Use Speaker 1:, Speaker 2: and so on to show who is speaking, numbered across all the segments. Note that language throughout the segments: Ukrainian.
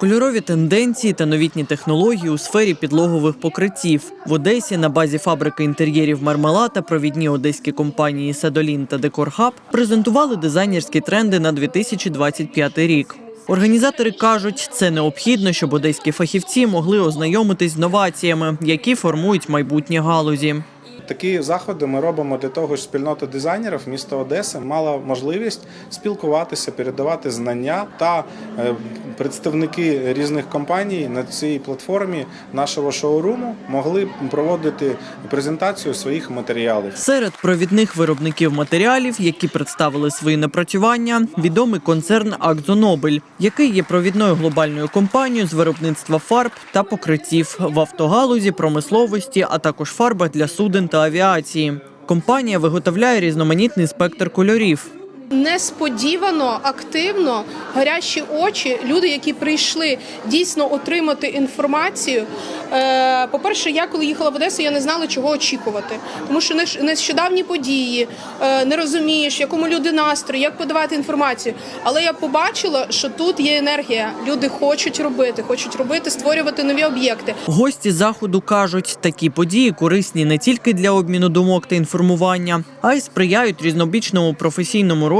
Speaker 1: Кольорові тенденції та новітні технології у сфері підлогових покриттів в Одесі на базі фабрики інтер'єрів Мармела та провідні одеські компанії Седолін та Декорхаб презентували дизайнерські тренди на 2025 рік. Організатори кажуть, це необхідно, щоб одеські фахівці могли ознайомитись з новаціями, які формують майбутні галузі.
Speaker 2: Такі заходи ми робимо для того, щоб спільнота дизайнерів міста Одеси мала можливість спілкуватися, передавати знання та е, представники різних компаній на цій платформі нашого шоуруму могли проводити презентацію своїх матеріалів.
Speaker 1: Серед провідних виробників матеріалів, які представили свої напрацювання, відомий концерн Акзонобель, який є провідною глобальною компанією з виробництва фарб та покриттів в автогалузі, промисловості, а також фарбах для суден та авіації. Компанія виготовляє різноманітний спектр кольорів.
Speaker 3: Несподівано, активно, гарячі очі, люди, які прийшли дійсно отримати інформацію. Е, По-перше, я коли їхала в Одесу, я не знала, чого очікувати, тому що нещодавні події, е, не розумієш, якому люди настрої, як подавати інформацію. Але я побачила, що тут є енергія. Люди хочуть робити, хочуть робити, створювати нові об'єкти.
Speaker 1: Гості заходу кажуть, такі події корисні не тільки для обміну думок та інформування, а й сприяють різнобічному професійному розвитку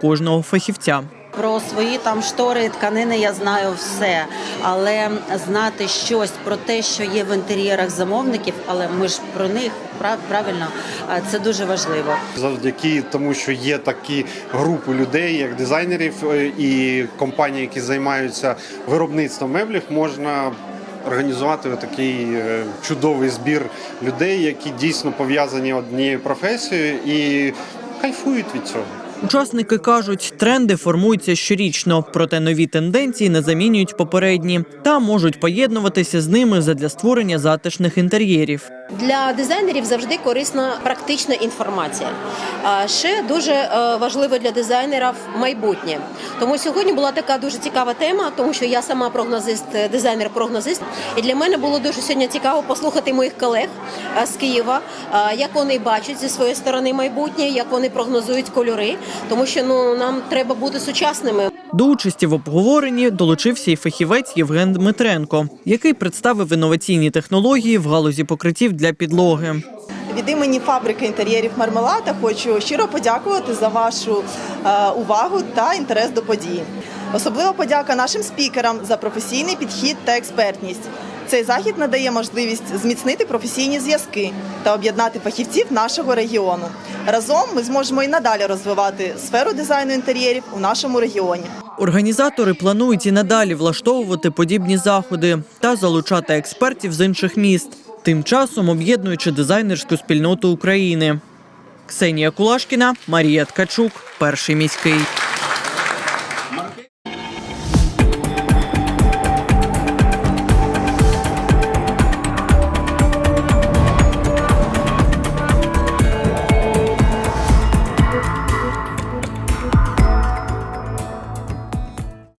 Speaker 1: кожного фахівця.
Speaker 4: Про свої там штори, тканини я знаю все, але знати щось про те, що є в інтер'єрах замовників, але ми ж про них правильно, це дуже важливо.
Speaker 5: завдяки тому, що є такі групи людей, як дизайнерів е, і компанії, які займаються виробництвом меблів, можна організувати такий е, чудовий збір людей, які дійсно пов'язані однією професією і кайфують від цього.
Speaker 1: Учасники кажуть, тренди формуються щорічно, проте нові тенденції не замінюють попередні та можуть поєднуватися з ними задля створення затишних інтер'єрів.
Speaker 6: Для дизайнерів завжди корисна практична інформація. А ще дуже е, важливо для дизайнерів майбутнє. Тому сьогодні була така дуже цікава тема, тому що я сама прогнозист, е, дизайнер-прогнозист. І для мене було дуже сьогодні цікаво послухати моїх колег е, з Києва, як вони бачать зі своєї сторони майбутнє, як вони прогнозують кольори, тому що ну нам треба бути сучасними.
Speaker 1: До участі в обговоренні долучився і фахівець Євген Дмитренко, який представив інноваційні технології в галузі покриттів для підлоги.
Speaker 7: Від імені фабрики інтер'єрів Мармелада хочу щиро подякувати за вашу е, увагу та інтерес до події. Особлива подяка нашим спікерам за професійний підхід та експертність. Цей захід надає можливість зміцнити професійні зв'язки та об'єднати фахівців нашого регіону. Разом ми зможемо і надалі розвивати сферу дизайну інтер'єрів у нашому регіоні.
Speaker 1: Організатори планують і надалі влаштовувати подібні заходи та залучати експертів з інших міст, тим часом об'єднуючи дизайнерську спільноту України. Ксенія Кулашкіна, Марія Ткачук, перший міський.